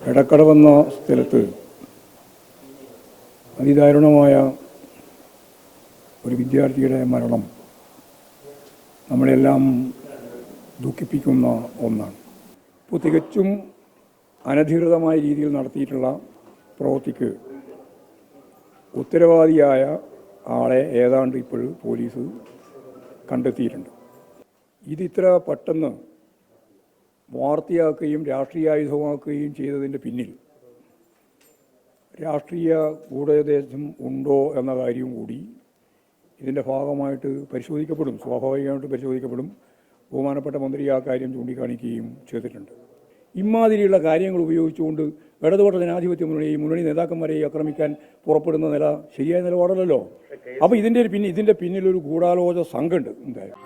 എടക്കടവെന്ന സ്ഥലത്ത് അതിദാരുണമായ ഒരു വിദ്യാർത്ഥിയുടെ മരണം നമ്മളെല്ലാം ദുഃഖിപ്പിക്കുന്ന ഒന്നാണ്. ഇപ്പോൾ തികച്ചും അനധികൃതമായ രീതിയിൽ നടത്തിയിട്ടുള്ള പ്രവൃത്തിക്ക് ഉത്തരവാദിയായ ആളെ ഏതാണ്ട് ഇപ്പോൾ പോലീസ് കണ്ടെത്തിയിട്ടുണ്ട്. ഇതിത്ര പെട്ടെന്ന് വാർത്തയാക്കുകയും രാഷ്ട്രീയായുധമാക്കുകയും ചെയ്തതിന്റെ പിന്നിൽ രാഷ്ട്രീയ ഗൂഢദേശം ഉണ്ടോ എന്ന കാര്യം കൂടി ഇതിന്റെ ഭാഗമായിട്ട് പരിശോധിക്കപ്പെടും സ്വാഭാവികമായിട്ട് പരിശോധിക്കപ്പെടും. ബഹുമാനപ്പെട്ട മന്ത്രി ആ കാര്യം ചൂണ്ടിക്കാണിക്കുകയും ചെയ്തിട്ടുണ്ട്. ഇമാതിരിയുള്ള കാര്യങ്ങൾ ഉപയോഗിച്ചുകൊണ്ട് ഇടതുപക്ഷ ജനാധിപത്യ മുന്നണി മുന്നണി നേതാക്കന്മാരെ ആക്രമിക്കാൻ പുറപ്പെടുന്ന നില ശരിയായ നിലപാടല്ലല്ലോ. അപ്പോൾ ഇതിന്റെ ഒരു പിന്നെ ഇതിന്റെ പിന്നിലൊരു ഗൂഢാലോചന സംഘമുണ്ട് എന്തായാലും.